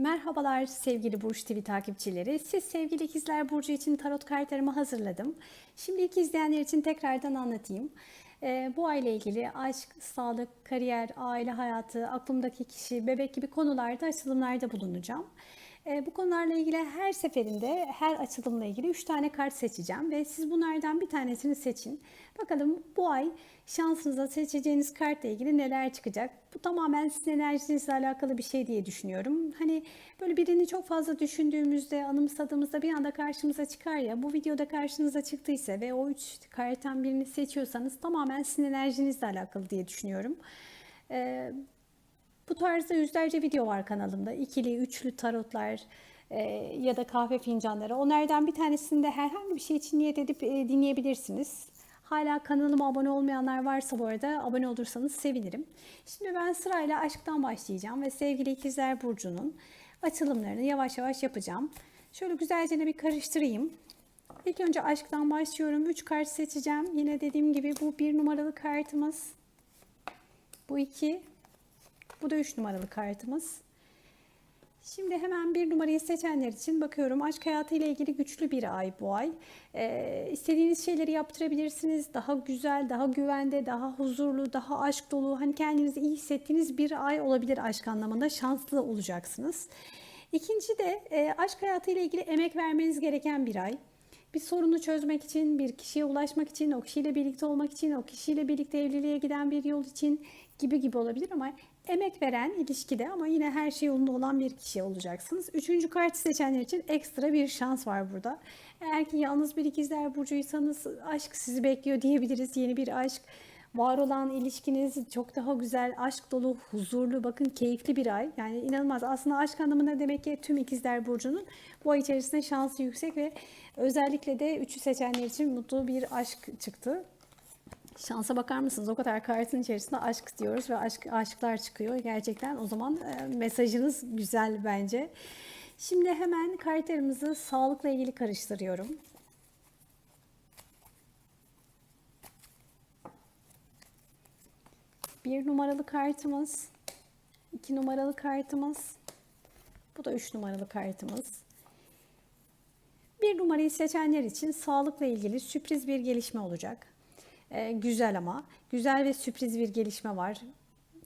Merhabalar sevgili Burç TV takipçileri. Siz sevgili ikizler Burcu için tarot kartlarımı hazırladım. Şimdi ilk izleyenler için tekrardan anlatayım. Ee, bu aile ilgili aşk, sağlık, kariyer, aile hayatı, aklımdaki kişi, bebek gibi konularda açılımlarda bulunacağım. Ee, bu konularla ilgili her seferinde her açılımla ilgili 3 tane kart seçeceğim ve siz bunlardan bir tanesini seçin. Bakalım bu ay şansınıza seçeceğiniz kartla ilgili neler çıkacak? Bu tamamen sizin enerjinizle alakalı bir şey diye düşünüyorum. Hani böyle birini çok fazla düşündüğümüzde, anımsadığımızda bir anda karşımıza çıkar ya. Bu videoda karşınıza çıktıysa ve o üç karttan birini seçiyorsanız tamamen sizin enerjinizle alakalı diye düşünüyorum. Ee, bu tarzda yüzlerce video var kanalımda. İkili, üçlü tarotlar e, ya da kahve fincanları. Onlardan bir tanesini de herhangi bir şey için niyet edip e, dinleyebilirsiniz. Hala kanalıma abone olmayanlar varsa bu arada abone olursanız sevinirim. Şimdi ben sırayla aşktan başlayacağım ve sevgili ikizler Burcu'nun açılımlarını yavaş yavaş yapacağım. Şöyle güzelce bir karıştırayım. İlk önce aşktan başlıyorum. 3 kart seçeceğim. Yine dediğim gibi bu bir numaralı kartımız. Bu iki. Bu da 3 numaralı kartımız. Şimdi hemen bir numarayı seçenler için bakıyorum. Aşk hayatı ile ilgili güçlü bir ay bu ay. Ee, istediğiniz şeyleri yaptırabilirsiniz. Daha güzel, daha güvende, daha huzurlu, daha aşk dolu. Hani kendinizi iyi hissettiğiniz bir ay olabilir aşk anlamında. Şanslı olacaksınız. İkinci de e, aşk hayatı ile ilgili emek vermeniz gereken bir ay. Bir sorunu çözmek için, bir kişiye ulaşmak için, o kişiyle birlikte olmak için, o kişiyle birlikte evliliğe giden bir yol için gibi gibi olabilir ama emek veren ilişkide ama yine her şey yolunda olan bir kişi olacaksınız. Üçüncü kart seçenler için ekstra bir şans var burada. Eğer ki yalnız bir ikizler burcuysanız aşk sizi bekliyor diyebiliriz. Yeni bir aşk. Var olan ilişkiniz çok daha güzel, aşk dolu, huzurlu, bakın keyifli bir ay. Yani inanılmaz. Aslında aşk anlamında demek ki tüm ikizler burcunun bu ay içerisinde şansı yüksek ve özellikle de üçü seçenler için mutlu bir aşk çıktı. Şansa bakar mısınız? O kadar kartın içerisinde aşk diyoruz ve aşk aşklar çıkıyor. Gerçekten o zaman e, mesajınız güzel bence. Şimdi hemen kartlarımızı sağlıkla ilgili karıştırıyorum. Bir numaralı kartımız, iki numaralı kartımız, bu da üç numaralı kartımız. Bir numarayı seçenler için sağlıkla ilgili sürpriz bir gelişme olacak. Ee, güzel ama güzel ve sürpriz bir gelişme var.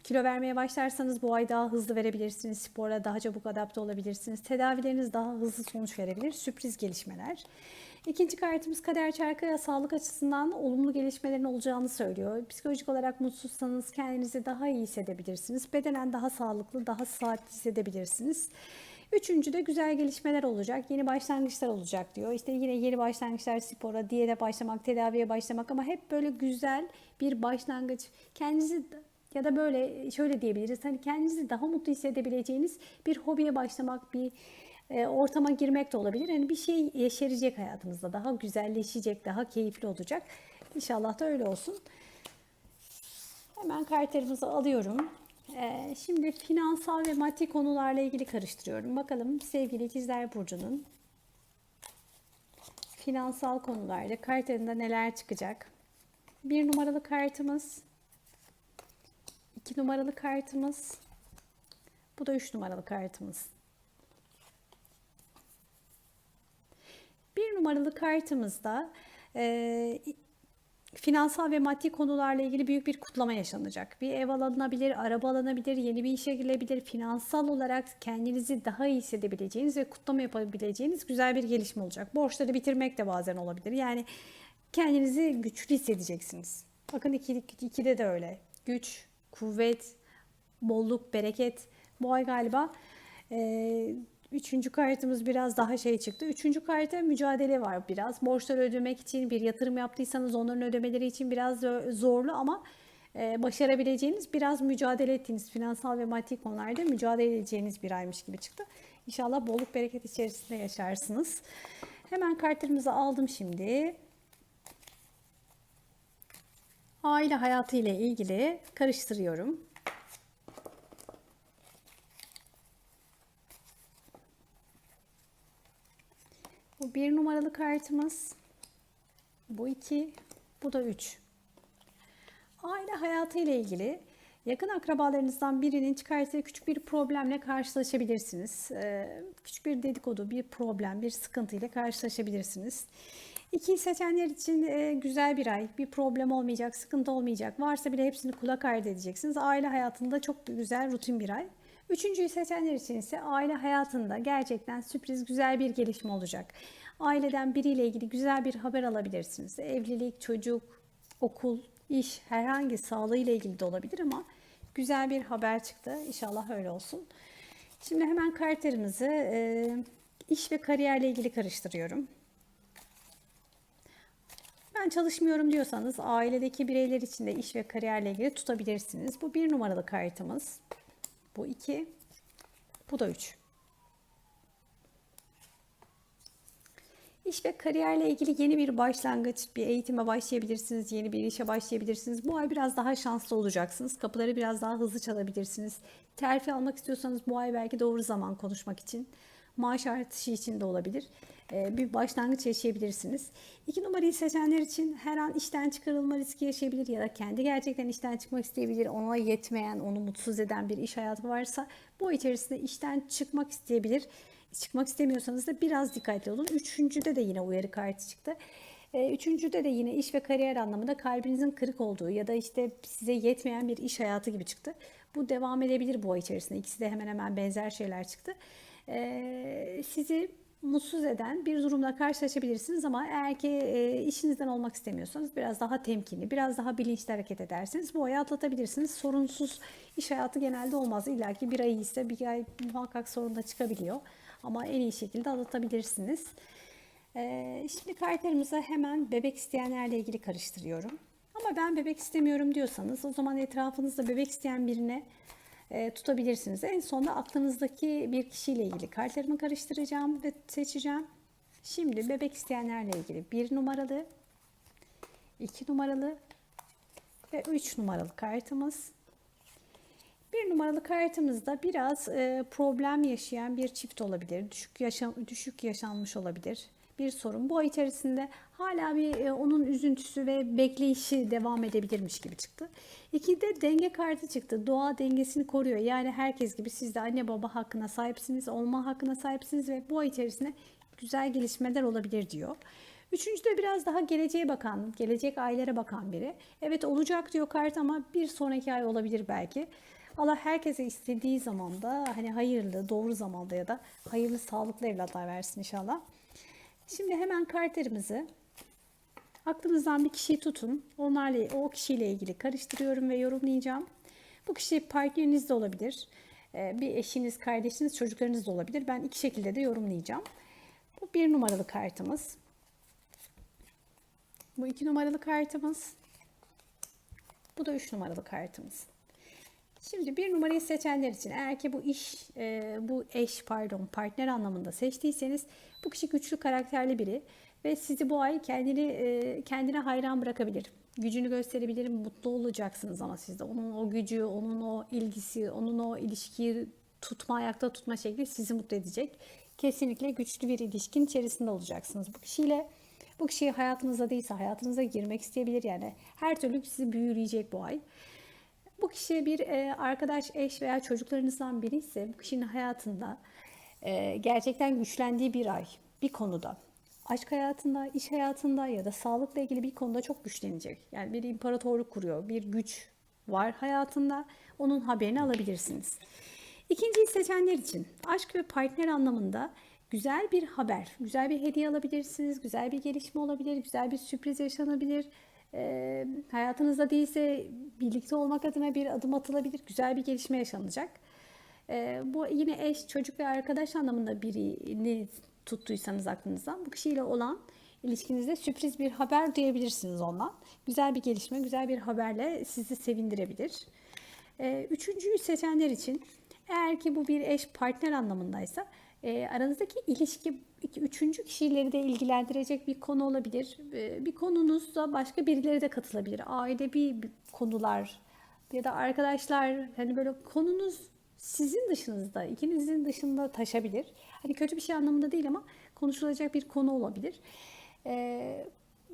Kilo vermeye başlarsanız bu ay daha hızlı verebilirsiniz. Spora daha çabuk adapte olabilirsiniz. Tedavileriniz daha hızlı sonuç verebilir. Sürpriz gelişmeler. İkinci kartımız kader çarkı sağlık açısından olumlu gelişmelerin olacağını söylüyor. Psikolojik olarak mutsuzsanız kendinizi daha iyi hissedebilirsiniz. Bedenen daha sağlıklı, daha saatli hissedebilirsiniz. Üçüncü de güzel gelişmeler olacak, yeni başlangıçlar olacak diyor. İşte yine yeni başlangıçlar spora, diyete başlamak, tedaviye başlamak ama hep böyle güzel bir başlangıç. Kendinizi ya da böyle şöyle diyebiliriz. Hani kendinizi daha mutlu hissedebileceğiniz bir hobiye başlamak, bir e, ortama girmek de olabilir. Yani bir şey yeşerecek hayatınızda. Daha güzelleşecek, daha keyifli olacak. İnşallah da öyle olsun. Hemen kartlarımızı alıyorum. Ee, şimdi finansal ve maddi konularla ilgili karıştırıyorum. Bakalım sevgili ikizler burcunun finansal konularda kartlarında neler çıkacak. Bir numaralı kartımız, iki numaralı kartımız, bu da üç numaralı kartımız. Bir numaralı kartımızda e, finansal ve maddi konularla ilgili büyük bir kutlama yaşanacak. Bir ev alınabilir, araba alınabilir, yeni bir işe girilebilir. Finansal olarak kendinizi daha iyi hissedebileceğiniz ve kutlama yapabileceğiniz güzel bir gelişme olacak. Borçları bitirmek de bazen olabilir. Yani kendinizi güçlü hissedeceksiniz. Bakın iki, ikide de öyle. Güç, kuvvet, bolluk, bereket. Bu ay galiba e, Üçüncü kartımız biraz daha şey çıktı. Üçüncü kartta mücadele var biraz. Borçları ödemek için bir yatırım yaptıysanız onların ödemeleri için biraz zorlu ama e, başarabileceğiniz biraz mücadele ettiğiniz finansal ve maddi konularda mücadele edeceğiniz bir aymış gibi çıktı. İnşallah bolluk bereket içerisinde yaşarsınız. Hemen kartlarımızı aldım şimdi. Aile hayatı ile ilgili karıştırıyorum. Bu bir numaralı kartımız. Bu iki. Bu da üç. Aile hayatı ile ilgili Yakın akrabalarınızdan birinin çıkarttığı küçük bir problemle karşılaşabilirsiniz. Ee, Küçük bir dedikodu, bir problem, bir sıkıntı ile karşılaşabilirsiniz. İkiyi seçenler için e, güzel bir ay. Bir problem olmayacak, sıkıntı olmayacak. Varsa bile hepsini kulak ardı edeceksiniz. Aile hayatında çok güzel, rutin bir ay. Üçüncüyü seçenler için ise aile hayatında gerçekten sürpriz güzel bir gelişme olacak. Aileden biriyle ilgili güzel bir haber alabilirsiniz. Evlilik, çocuk, okul, iş, herhangi sağlığıyla ilgili de olabilir ama güzel bir haber çıktı. İnşallah öyle olsun. Şimdi hemen kartlarımızı e, iş ve kariyerle ilgili karıştırıyorum. Ben çalışmıyorum diyorsanız ailedeki bireyler için de iş ve kariyerle ilgili tutabilirsiniz. Bu bir numaralı kartımız. Bu iki. Bu da üç. İş ve kariyerle ilgili yeni bir başlangıç, bir eğitime başlayabilirsiniz, yeni bir işe başlayabilirsiniz. Bu ay biraz daha şanslı olacaksınız. Kapıları biraz daha hızlı çalabilirsiniz. Terfi almak istiyorsanız bu ay belki doğru zaman konuşmak için. Maaş artışı için de olabilir. Ee, bir başlangıç yaşayabilirsiniz. İki numarayı seçenler için her an işten çıkarılma riski yaşayabilir ya da kendi gerçekten işten çıkmak isteyebilir. Ona yetmeyen, onu mutsuz eden bir iş hayatı varsa bu içerisinde işten çıkmak isteyebilir. Çıkmak istemiyorsanız da biraz dikkatli olun. Üçüncüde de yine uyarı kartı çıktı. Ee, Üçüncüde de yine iş ve kariyer anlamında kalbinizin kırık olduğu ya da işte size yetmeyen bir iş hayatı gibi çıktı. Bu devam edebilir bu ay içerisinde. İkisi de hemen hemen benzer şeyler çıktı. Ee, Sizi mutsuz eden bir durumla karşılaşabilirsiniz ama eğer ki e, işinizden olmak istemiyorsanız biraz daha temkinli, biraz daha bilinçli hareket ederseniz bu ayı atlatabilirsiniz. Sorunsuz iş hayatı genelde olmaz. İlla ki bir ay ise bir ay muhakkak sorun da çıkabiliyor. Ama en iyi şekilde atlatabilirsiniz. Ee, şimdi kartlarımızı hemen bebek isteyenlerle ilgili karıştırıyorum. Ama ben bebek istemiyorum diyorsanız o zaman etrafınızda bebek isteyen birine e, tutabilirsiniz. En sonunda aklınızdaki bir kişiyle ilgili kartlarımı karıştıracağım ve seçeceğim. Şimdi bebek isteyenlerle ilgili bir numaralı, iki numaralı ve üç numaralı kartımız. Bir numaralı kartımızda biraz e, problem yaşayan bir çift olabilir. Düşük yaşam düşük yaşanmış olabilir. Bir sorun. Bu ay içerisinde hala bir e, onun üzüntüsü ve bekleyişi devam edebilirmiş gibi çıktı. İki de denge kartı çıktı. Doğa dengesini koruyor. Yani herkes gibi siz de anne baba hakkına sahipsiniz, olma hakkına sahipsiniz ve bu ay içerisinde güzel gelişmeler olabilir diyor. Üçüncü de biraz daha geleceğe bakan, gelecek aylara bakan biri. Evet olacak diyor kart ama bir sonraki ay olabilir belki. Allah herkese istediği zamanda hani hayırlı, doğru zamanda ya da hayırlı, sağlıklı evlatlar versin inşallah. Şimdi hemen kartlarımızı aklınızdan bir kişiyi tutun. Onlarla o kişiyle ilgili karıştırıyorum ve yorumlayacağım. Bu kişi partneriniz de olabilir. Ee, Bir eşiniz, kardeşiniz, çocuklarınız da olabilir. Ben iki şekilde de yorumlayacağım. Bu bir numaralı kartımız. Bu iki numaralı kartımız. Bu da üç numaralı kartımız. Şimdi bir numarayı seçenler için eğer ki bu iş, e, bu eş pardon partner anlamında seçtiyseniz bu kişi güçlü karakterli biri ve sizi bu ay kendini e, kendine hayran bırakabilir. Gücünü gösterebilir, mutlu olacaksınız ama siz de onun o gücü, onun o ilgisi, onun o ilişkiyi tutma, ayakta tutma şekli sizi mutlu edecek. Kesinlikle güçlü bir ilişkin içerisinde olacaksınız bu kişiyle. Bu kişi hayatınızda değilse hayatınıza girmek isteyebilir yani. Her türlü sizi büyüleyecek bu ay. Bu kişi bir e, arkadaş, eş veya çocuklarınızdan biri ise bu kişinin hayatında e, gerçekten güçlendiği bir ay bir konuda. Aşk hayatında, iş hayatında ya da sağlıkla ilgili bir konuda çok güçlenecek. Yani bir imparatorluk kuruyor, bir güç var hayatında. Onun haberini alabilirsiniz. İkinciyi seçenler için aşk ve partner anlamında güzel bir haber, güzel bir hediye alabilirsiniz, güzel bir gelişme olabilir, güzel bir sürpriz yaşanabilir. Ee, hayatınızda değilse birlikte olmak adına bir adım atılabilir, güzel bir gelişme yaşanacak. Ee, bu yine eş, çocuk ve arkadaş anlamında birini tuttuysanız aklınızdan bu kişiyle olan ilişkinizde sürpriz bir haber duyabilirsiniz ondan. Güzel bir gelişme, güzel bir haberle sizi sevindirebilir. Ee, üçüncüyü seçenler için eğer ki bu bir eş partner anlamındaysa e, aranızdaki ilişki iki, üçüncü kişileri de ilgilendirecek bir konu olabilir. E, bir konunuzda başka birileri de katılabilir. Ailevi konular ya da arkadaşlar hani böyle konunuz sizin dışınızda, ikinizin dışında taşabilir. Hani kötü bir şey anlamında değil ama konuşulacak bir konu olabilir. E,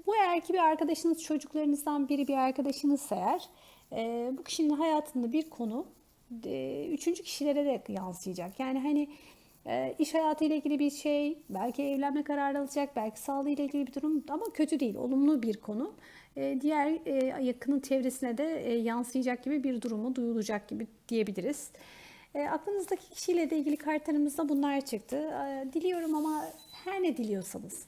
bu eğer ki bir arkadaşınız çocuklarınızdan biri bir arkadaşınızsa eğer E, bu kişinin hayatında bir konu e, üçüncü kişilere de yansıyacak. Yani hani e, iş hayatıyla ilgili bir şey, belki evlenme kararı alacak, belki sağlığıyla ilgili bir durum ama kötü değil, olumlu bir konu. E, diğer e, yakının çevresine de e, yansıyacak gibi bir durumu duyulacak gibi diyebiliriz. E, aklınızdaki kişiyle de ilgili kartlarımızda bunlar çıktı. Diliyorum ama her ne diliyorsanız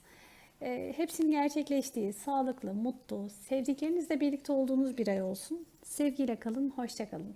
e, hepsinin gerçekleştiği, sağlıklı, mutlu, sevdiklerinizle birlikte olduğunuz bir ay olsun. Sevgiyle kalın, hoşça kalın.